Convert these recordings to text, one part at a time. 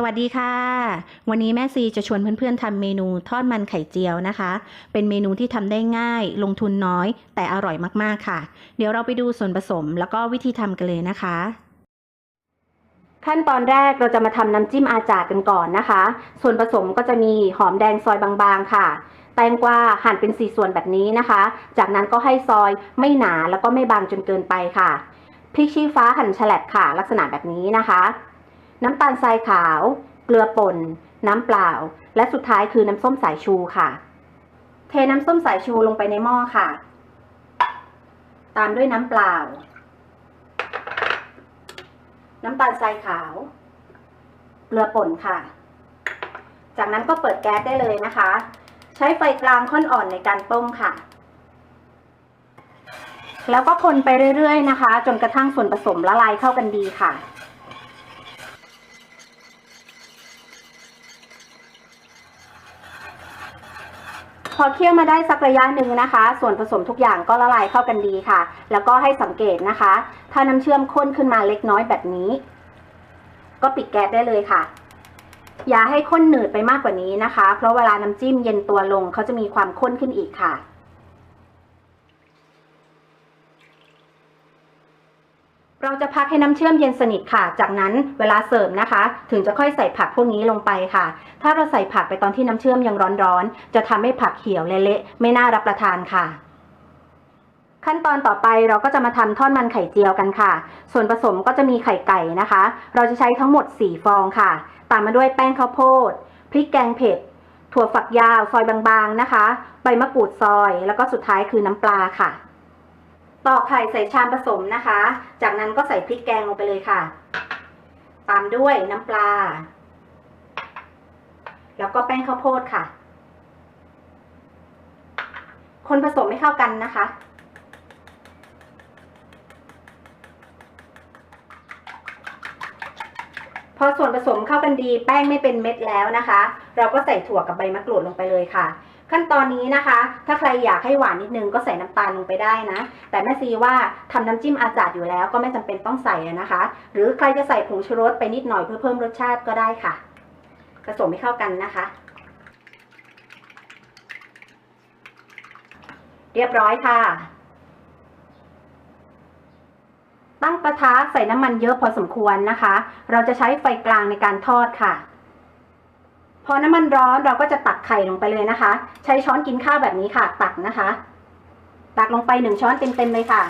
สวัสดีค่ะ วันนี้แม่ซีจะชวนเพื่อนๆทำเมนูทอดมันไข่เจียวนะคะ เป็นเมนูที่ทำได้ง่าย ลงทุนน้อย แต่อร่อยมากๆค่ะ เดี๋ยวเราไปดูส่วนผสมแล้วก็วิธีทำกันเลยนะคะ ขั้นตอนแรกเราจะมาทำน้ำจิ้มอาจาดกันก่อนนะคะ ส่วนผสมก็จะมีหอมแดงซอยบางๆค่ะ แตงกวาหั่นเป็นสี่ส่วนแบบนี้นะคะ จากนั้นก็ให้ซอยไม่หนาแล้วก็ไม่บางจนเกินไปค่ะพริกชี้ฟ้าหั่นแฉลบค่ะ ลักษณะแบบนี้นะคะ น้ำตาลทรายขาว เกลือป่น น้ำเปล่า และสุดท้ายคือน้ำส้มสายชูค่ะ เทน้ำส้มสายชูลงไปในหม้อค่ะ ตามด้วยน้ำเปล่า น้ำตาลทรายขาว เกลือป่นค่ะ จากนั้นก็เปิดแก๊สได้เลยนะคะ ใช้ไฟกลางค่อนอ่อนในการต้มค่ะแล้วก็คนไปเรื่อย ๆ นะคะ จนกระทั่งส่วนผสมละลายเข้ากันดีค่ะ พอเคี่ยวมาได้สักระยะหนึ่งนะคะ ส่วนผสมทุกอย่างก็ละลายเข้ากันดีค่ะ แล้วก็ให้สังเกตนะคะ ถ้าน้ำเชื่อมข้นขึ้นมาเล็กน้อยแบบนี้ ก็ปิดแก๊สได้เลยค่ะ อย่าให้ข้นหนืดไปมากกว่านี้นะคะ เพราะเวลาน้ำจิ้มเย็นตัวลงเขาจะมีความข้นขึ้นอีกค่ะ เราจะพักให้น้ำเชื่อมเย็นสนิทค่ะ จากนั้นเวลาเสิร์ฟนะคะ ถึงจะค่อยใส่ผักพวกนี้ลงไปค่ะ ถ้าเราใส่ผักไปตอนที่น้ำเชื่อมยังร้อนๆ จะทำให้ผักเหี่ยวเละๆ ไม่น่ารับประทานค่ะ ขั้นตอนต่อไปเราก็จะมาทำทอดมันไข่เจียวกันค่ะ ส่วนผสมก็จะมีไข่ไก่นะคะ เราจะใช้ทั้งหมด 4 ฟองค่ะ ตามมาด้วยแป้งข้าวโพด พริกแกงเผ็ด ถั่วฝักยาว ซอยบางๆนะคะ ใบมะกรูดซอย แล้วก็สุดท้ายคือน้ำปลาค่ะ ตอกไข่ใส่ชามผสมนะคะ จากนั้นก็ใส่พริกแกงลงไปเลยค่ะ ตามด้วยน้ำปลา แล้วก็แป้งข้าวโพดค่ะ คนผสมให้เข้ากันนะคะ พอส่วนผสมเข้ากันดีแป้งไม่เป็นเม็ดแล้วนะคะ เราก็ใส่ถั่วกับใบมะกรูดลงไปเลยค่ะ ขั้นตอนนี้นะคะ ถ้าใครอยากให้หวานนิดนึงก็ใส่น้ำตาลลงไปได้นะ แต่แม่ซีว่าทำน้ำจิ้มอาจาดอยู่แล้วก็ไม่จำเป็นต้องใส่นะคะ หรือใครจะใส่ผงชูรสไปนิดหน่อยเพื่อเพิ่มรสชาติก็ได้ค่ะ ผสมให้เข้ากันนะคะ เรียบร้อยค่ะ ตั้งกระทะใส่น้ำมันเยอะพอสมควรนะคะ เราจะใช้ไฟกลางในการทอดค่ะ พอน้ำมันร้อนเราก็จะตักไข่ลงไปเลยนะคะ ใช้ช้อนกินข้าวแบบนี้ค่ะ ตักนะคะ ตักลงไปหนึ่งช้อนเต็มๆเลยค่ะ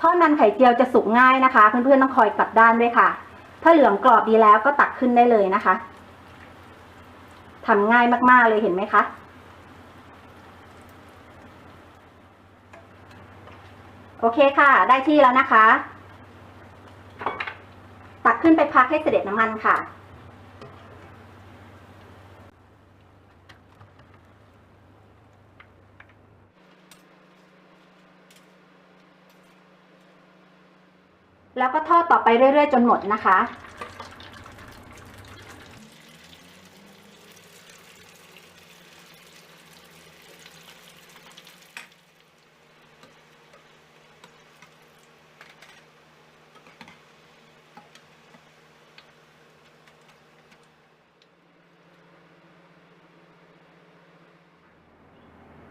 ทอดมันไข่เจียวจะสุกง่ายนะคะ เพื่อนๆต้องคอยกลับด้านด้วยค่ะ ถ้าเหลืองกรอบดีแล้วก็ตักขึ้นได้เลยนะคะ ทำง่ายมาก ๆ เลยเห็นไหมคะ โอเคค่ะ ได้ที่แล้วนะคะ ตักขึ้นไปพักให้เสด็จน้ำมันค่ะแล้วก็ทอดต่อไปเรื่อย ๆ จนหมดนะคะ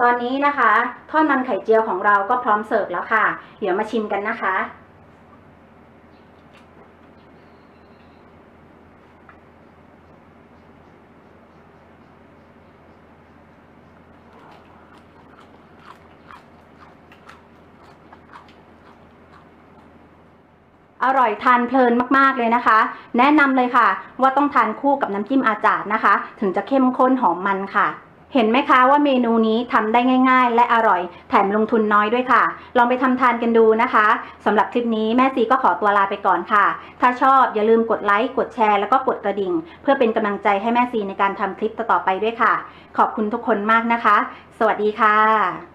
ตอนนี้นะคะทอดมันไข่เจียวของเราก็พร้อมเสิร์ฟแล้วค่ะ เดี๋ยวมาชิมกันนะคะ อร่อยทานเพลินมากๆเลยนะคะ แนะนำเลยค่ะ ว่าต้องทานคู่กับน้ำจิ้มอาจารย์นะคะ ถึงจะเข้มข้นหอมมันค่ะ เห็นไหมคะว่าเมนูนี้ทำได้ง่าย ๆ และอร่อย แถมลงทุนน้อยด้วยค่ะ ลองไปทำทานกันดูนะคะสำหรับคลิปนี้แม่ซีก็ขอตัวลาไปก่อนค่ะ ถ้าชอบอย่าลืมกดไลค์กดแชร์แล้วก็กดกระดิ่ง เพื่อเป็นกำลังใจให้แม่ซีในการทำคลิปต่อๆไปด้วยค่ะ ขอบคุณทุกคนมากนะคะ สวัสดีค่ะ